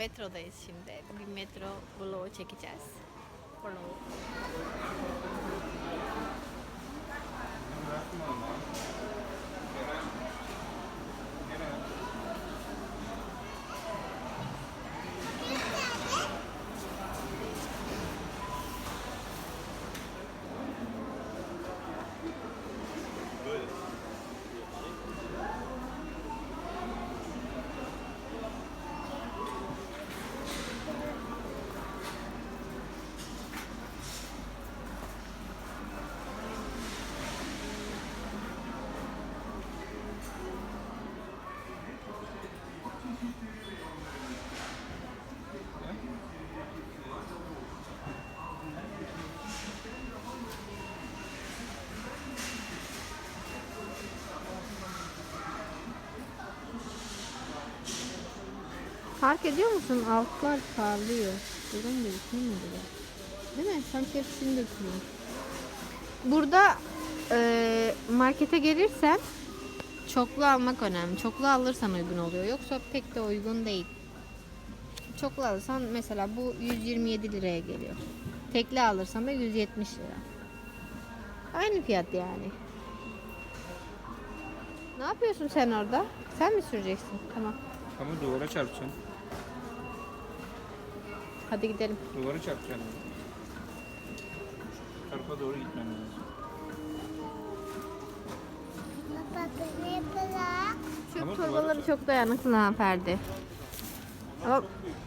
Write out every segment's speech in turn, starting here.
Metrodayız şimdi. Bir metro vlogu çekeceğiz. Vlog. Fark ediyor musun? Altlar parlıyor. Buradan mu burada? Değil mi? Sanki hepsini döküyor. Burada e, markete gelirsen çoklu almak önemli. Çoklu alırsan uygun oluyor. Yoksa pek de uygun değil. Çoklu alırsan mesela bu 127 liraya geliyor. Tekli alırsan da 170 lira. Aynı fiyat yani. Ne yapıyorsun sen orada? Sen mi süreceksin? Tamam. Ama duvara çarpacaksın. Hadi gidelim. Duvara çarpacaksın. Tarafa doğru gitmen lazım. Şu Ama torbaları çok dayanıklı ha Ferdi. Ama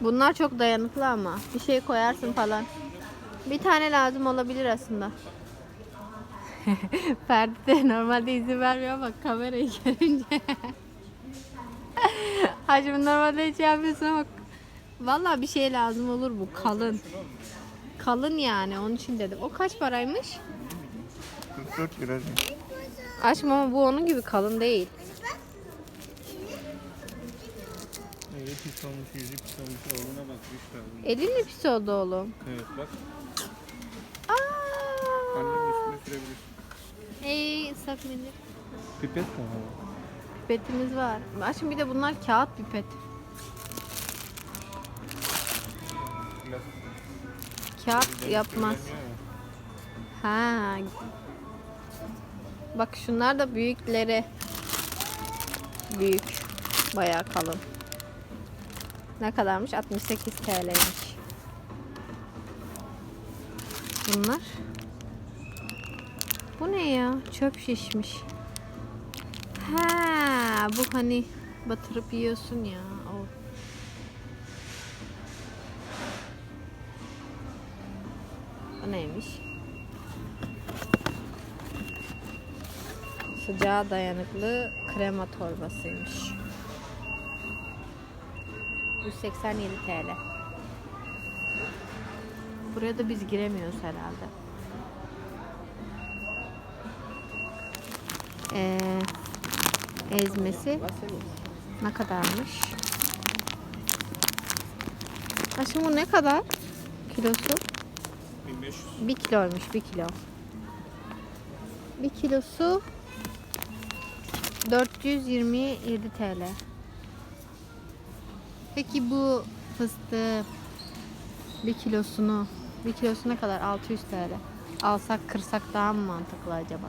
bunlar çok dayanıklı ama. Bir şey koyarsın falan. Bir tane lazım olabilir aslında. Ferdi de normalde izin vermiyor ama kamerayı görünce. Hacım normalde hiç yapmıyorsun ama Vallahi bir şey lazım olur bu kalın. Kalın yani onun için dedim. O kaç paraymış? 44 lira. Aşkım ama bu onun gibi kalın değil. Evet pis olmuş, yüzü pis olmuş. Oğluna bak Büşra. Elin mi pis oldu oğlum? Evet bak. Aa! Annenin üstüne. Ey ıslak mendil. Pipet mi var? Pipetimiz var. Aşkım bir de bunlar kağıt pipet. Kağıt yapmaz. Ha. Bak şunlar da büyükleri. Büyük. Bayağı kalın. Ne kadarmış? 68 TL'ymiş. Bunlar. Bu ne ya? Çöp şişmiş. Ha, bu hani batırıp yiyorsun ya. O. Neymiş? Sıcağa dayanıklı krema torbasıymış. 187 TL. Buraya da biz giremiyoruz herhalde. Ee, ezmesi ne kadarmış? Aşkım ne kadar? Kilosu? 1500. 1 kiloymuş 1 kilo. 1 kilosu 427 TL. Peki bu fıstığı 1 kilosunu 1 kilosu ne kadar? 600 TL. Alsak kırsak daha mı mantıklı acaba?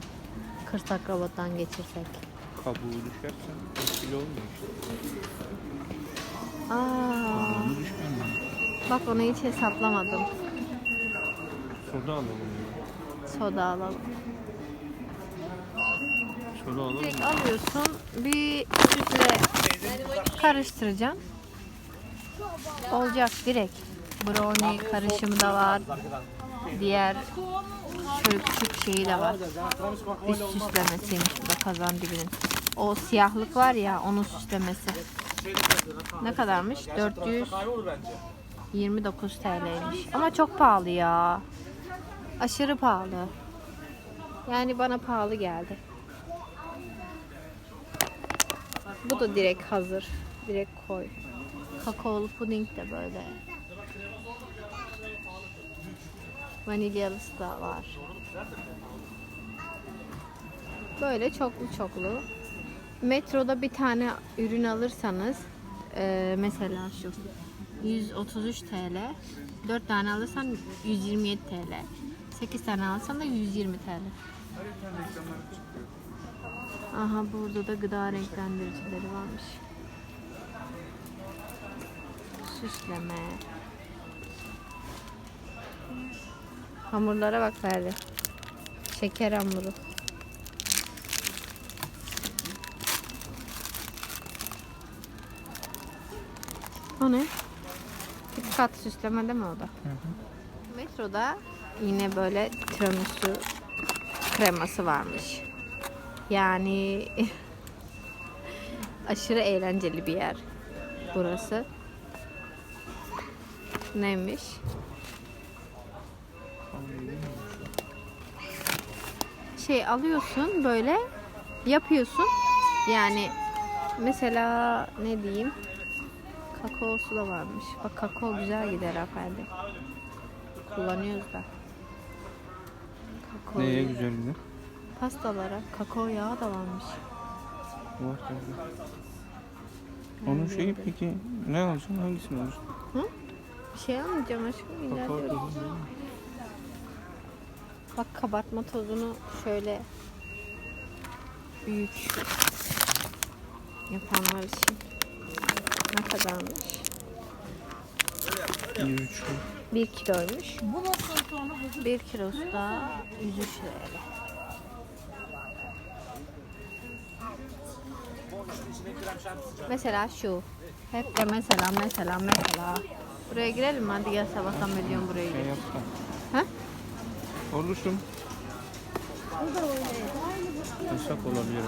Kırsak robottan geçirsek. Kabuğu düşersen 5 kilo olmuyor işte. Aa, Kabuğunu lazım. bak onu hiç hesaplamadım. Soda alalım. Soda alalım. Soda alalım. Direkt alıyorsun. Bir sütle karıştıracaksın. Olacak direkt. Brownie karışımı da var. Diğer şöyle küçük şeyi de var. Bir süslemesiymiş bu da kazan dibinin. O siyahlık var ya onun süslemesi. Ne kadarmış? 429 TL'ymiş. Ama çok pahalı ya. Aşırı pahalı. Yani bana pahalı geldi. Bu da direkt hazır. Direkt koy. Kakaolu puding de böyle. Vanilyalısı da var. Böyle çoklu çoklu. Metroda bir tane ürün alırsanız e, mesela şu 133 TL. 4 tane alırsan 127 TL. 8 tane alırsan da 120 TL. Aha burada da gıda renklendiricileri varmış. Süsleme. Hamurlara bak Ferdi. Şeker hamuru. O ne? Bir kat süsleme değil mi o da? Metroda yine böyle tiramisu kreması varmış. Yani aşırı eğlenceli bir yer burası. Neymiş? Şey alıyorsun böyle yapıyorsun. Yani mesela ne diyeyim? Kakaosu da varmış. Bak kakao güzel gider efendim. Kullanıyoruz da. Kakao. Neye güzel gider? Pastalara kakao yağı da varmış. Var tabii. Onun şeyi peki ne alacaksın? Hangisini alacaksın? Bir şey almayacağım aşkım. Kakao ilerliyorum. tozu? Bak kabartma tozunu şöyle büyük yapanlar için ne kadarmış? 103 lira. 1 kiloymuş. 1 kilosu da 103 lira. Mesela şu. Hep de mesela mesela mesela. Buraya girelim mi? Hadi gel sabahtan beri buraya Şey girelim. yapsam. Ha? Oluşum. Yasak olabilir.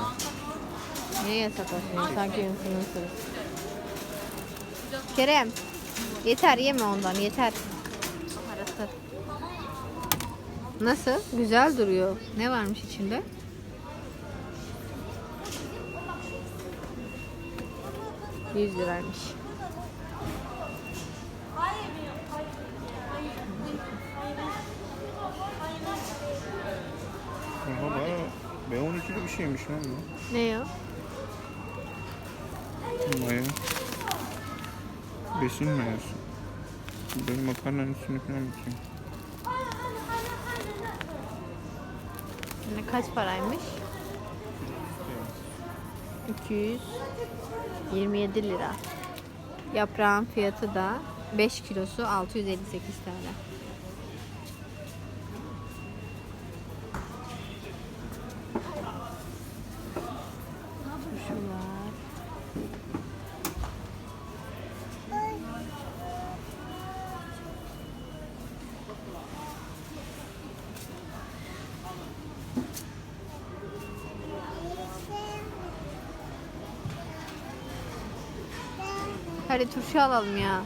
Niye yasak olsun? Sanki influencer. Kerem. Yeter yeme ondan yeter. Parası. Nasıl? Güzel duruyor. Ne varmış içinde? Yüz liraymış. Oha bayağı B12'li bir şeymiş lan bu. Ne o? Maya. Besin mayası. Benim makarnanın üstüne falan bakayım. Ne kaç paraymış? 227 lira. Yaprağın fiyatı da 5 kilosu 658 TL. Hadi turşu alalım ya.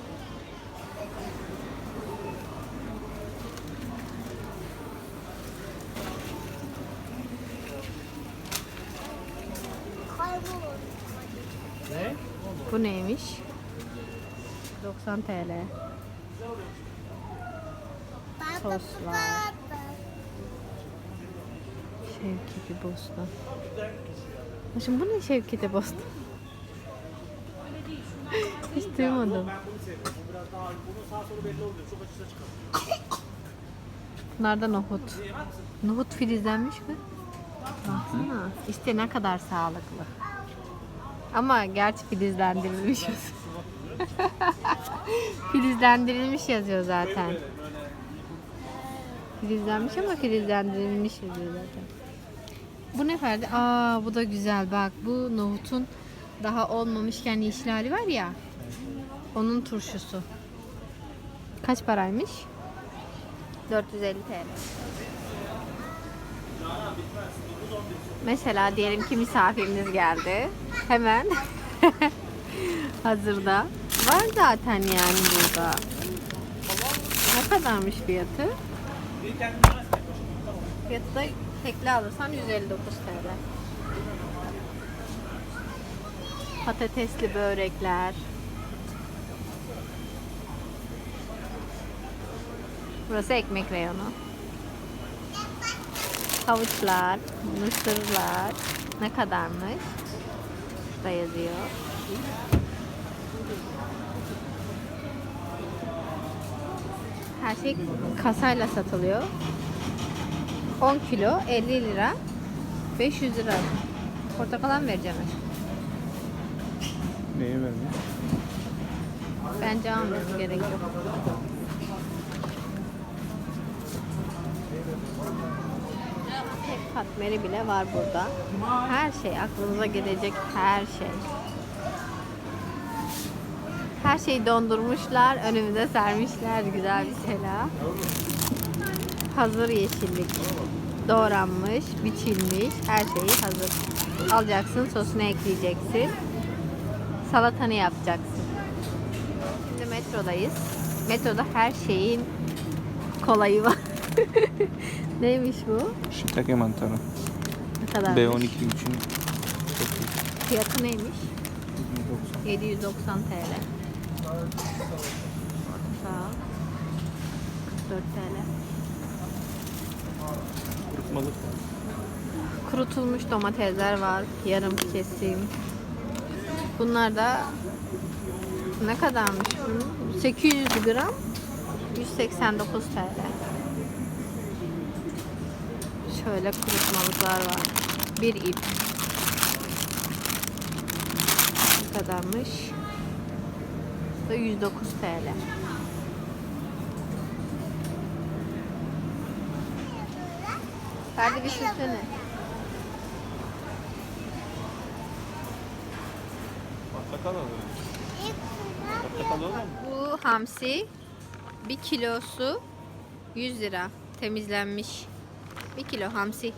Bu neymiş? 90 TL. Soslar. Şevketi Bostan. Şimdi bu ne Şevketi Bostan? Hiç duymadım. Bunlardan nohut. Nohut filizlenmiş mi? Baksana. İşte ne kadar sağlıklı. Ama gerçi filizlendirilmiş filizlendirilmiş yazıyor zaten. Filizlenmiş ama filizlendirilmiş yazıyor zaten. Bu ne Ferdi? Aa bu da güzel bak. Bu nohutun daha olmamışken yeşil hali var ya. Onun turşusu. Kaç paraymış? 450 TL. Mesela diyelim ki misafiriniz geldi. Hemen hazırda. Var zaten yani burada. Ne kadarmış fiyatı? Fiyatı da tekli alırsan 159 TL. Patatesli börekler. Burası ekmek reyonu. Havuçlar, mısırlar. Ne kadarmış? Da yazıyor. Her şey kasayla satılıyor. 10 kilo 50 lira 500 lira. Portakala mı vereceğim? Neye vermiyor? Bence almamız gerek yok. Tek katmeri bile var burada. Her şey aklınıza gelecek her şey. Her şeyi dondurmuşlar, önümüze sermişler güzel bir sela. Hazır yeşillik. Doğranmış, biçilmiş, her şeyi hazır. Alacaksın, sosunu ekleyeceksin. Salatanı yapacaksın. Şimdi metrodayız. Metroda her şeyin kolayı var. Neymiş bu? Shiitake mantarı. Ne kadar? B12 için çok iyi. Fiyatı neymiş? 190. 790 TL. Sağ ol. 44 TL. Kurutmalık. Kurutulmuş domatesler var. Yarım kesim. Bunlar da ne kadarmış bunun? 800 gram 189 TL. Şöyle kurutmalıklar var. Bir ip. Ne kadarmış? Bu da 109 TL. Hadi bir sürsene. Portakal alalım. Portakal olur mu? Bu hamsi bir kilosu 100 lira temizlenmiş. Bir kilo hamsi.